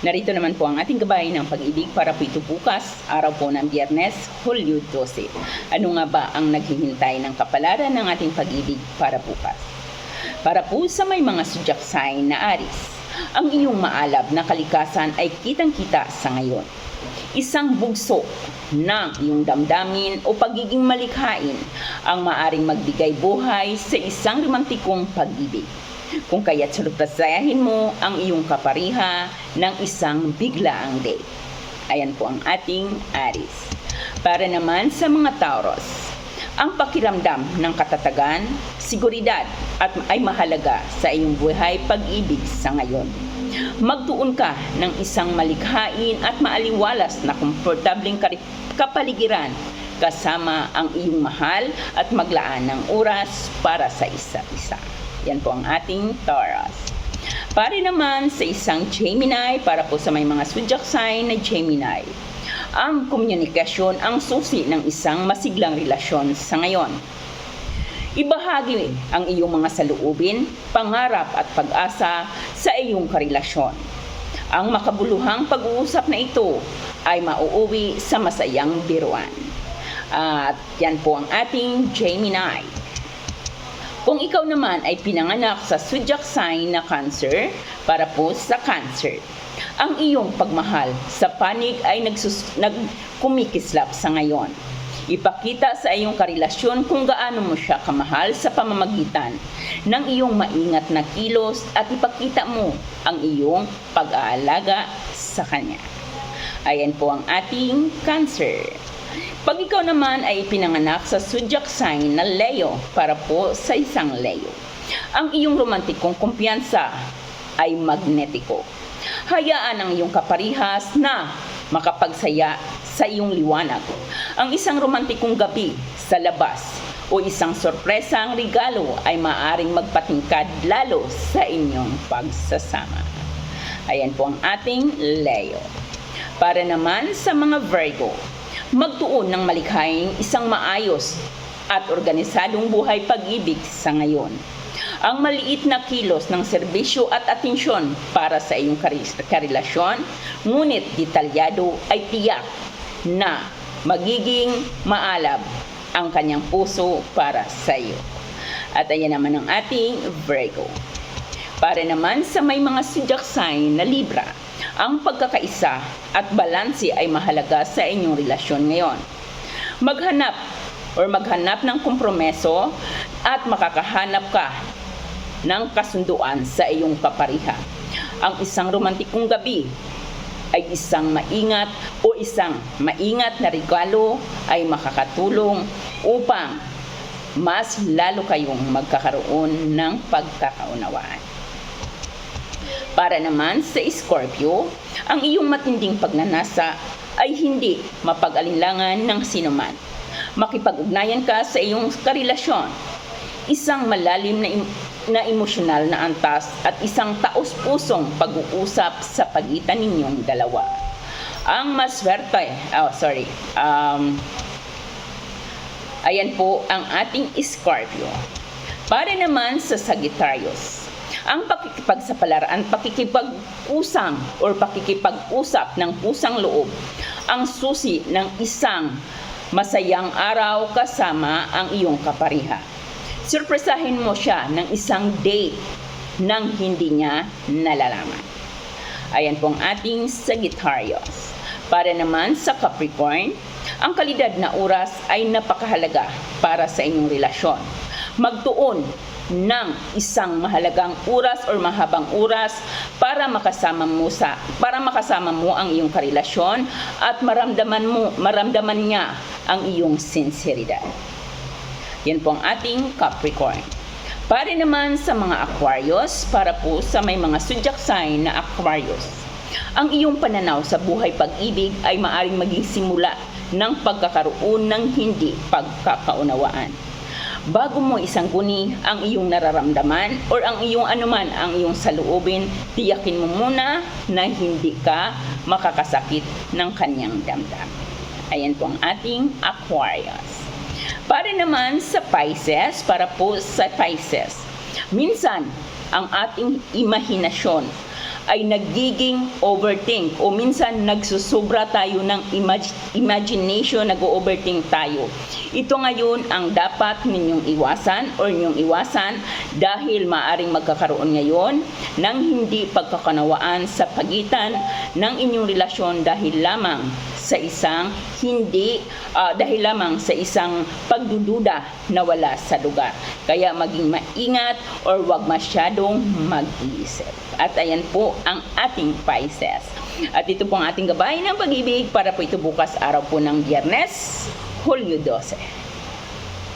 Narito naman po ang ating gabay ng pag-ibig para po ito bukas, araw po ng biyernes, Hulyo 12. Ano nga ba ang naghihintay ng kapalaran ng ating pag-ibig para bukas? Para po sa may mga zodiac sign na Aris, ang iyong maalab na kalikasan ay kitang-kita sa ngayon. Isang bugso ng iyong damdamin o pagiging malikhain ang maaring magbigay buhay sa isang romantikong pag-ibig. Kung kaya't surpresahin mo ang iyong kapariha ng isang biglaang date. Ayan po ang ating Aris. Para naman sa mga Tauros, ang pakiramdam ng katatagan, seguridad at ay mahalaga sa iyong buhay pag-ibig sa ngayon. Magtuon ka ng isang malikhain at maaliwalas na komportableng kapaligiran kasama ang iyong mahal at maglaan ng oras para sa isa't isa. Yan po ang ating Taurus. Pare naman sa isang Gemini para po sa may mga zodiac sign na Gemini. Ang komunikasyon ang susi ng isang masiglang relasyon sa ngayon. Ibahagi ang iyong mga saluubin, pangarap at pag-asa sa iyong karelasyon. Ang makabuluhang pag-uusap na ito ay mauuwi sa masayang biruan. At yan po ang ating Gemini. Kung ikaw naman ay pinanganak sa zodiac sign na Cancer, para po sa Cancer, ang iyong pagmahal sa panig ay nagsus- nagkumikislap sa ngayon. Ipakita sa iyong karelasyon kung gaano mo siya kamahal sa pamamagitan ng iyong maingat na kilos at ipakita mo ang iyong pag-aalaga sa kanya. Ayan po ang ating Cancer. Pag ikaw naman ay pinanganak sa zodiac sign na Leo para po sa isang Leo, ang iyong romantikong kumpiyansa ay magnetiko. Hayaan ang iyong kaparihas na makapagsaya sa iyong liwanag. Ang isang romantikong gabi sa labas o isang sorpresang regalo ay maaring magpatingkad lalo sa inyong pagsasama. Ayan po ang ating Leo. Para naman sa mga Virgo, magtuon ng malikhaing isang maayos at organisadong buhay pag-ibig sa ngayon. Ang maliit na kilos ng serbisyo at atensyon para sa iyong karelasyon, ngunit detalyado ay tiyak na magiging maalab ang kanyang puso para sa iyo. At ayan naman ang ating Virgo. Para naman sa may mga zodiac sign na Libra, ang pagkakaisa at balanse ay mahalaga sa inyong relasyon ngayon. Maghanap or maghanap ng kompromeso at makakahanap ka ng kasunduan sa iyong kapariha. Ang isang romantikong gabi ay isang maingat o isang maingat na regalo ay makakatulong upang mas lalo kayong magkakaroon ng pagkakaunawaan. Para naman sa Scorpio, ang iyong matinding pagnanasa ay hindi mapag-alinlangan ng sinuman. Makipag-ugnayan ka sa iyong karelasyon. Isang malalim na, em- na emosyonal na antas at isang taos-pusong pag-uusap sa pagitan ninyong dalawa. Ang maswerte, oh sorry, um, ayan po ang ating Scorpio. Para naman sa Sagittarius, ang pakikipagsapalaran, pakikipag-usang or pakikipag-usap ng pusang loob ang susi ng isang masayang araw kasama ang iyong kapariha. Surpresahin mo siya ng isang date nang hindi niya nalalaman. Ayan po ang ating Sagittarius. Para naman sa Capricorn, ang kalidad na oras ay napakahalaga para sa inyong relasyon. Magtuon ng isang mahalagang oras or mahabang oras para makasama mo sa para makasama mo ang iyong karelasyon at maramdaman mo maramdaman niya ang iyong sinseridad. Yan po ang ating Capricorn. Para naman sa mga Aquarius, para po sa may mga zodiac sign na Aquarius. Ang iyong pananaw sa buhay pag-ibig ay maaring maging simula ng pagkakaroon ng hindi pagkakaunawaan. Bago mo isangguni ang iyong nararamdaman or ang iyong anuman ang iyong saluubin, tiyakin mo muna na hindi ka makakasakit ng kanyang damdamin. Ayan po ang ating Aquarius. Para naman sa Pisces, para po sa Pisces, minsan ang ating imahinasyon ay nagiging overthink o minsan nagsusubra tayo ng imag- imagination, nag-overthink tayo. Ito ngayon ang dapat ninyong iwasan or ninyong iwasan dahil maaring magkakaroon ngayon ng hindi pagkakanawaan sa pagitan ng inyong relasyon dahil lamang sa isang hindi ah, dahil lamang sa isang pagdududa na wala sa lugar. Kaya maging maingat or wag masyadong mag-iisip. At ayan po ang ating Pisces. At ito po ang ating gabay ng pag-ibig para po ito bukas araw po ng Biyernes, Hulyo 12.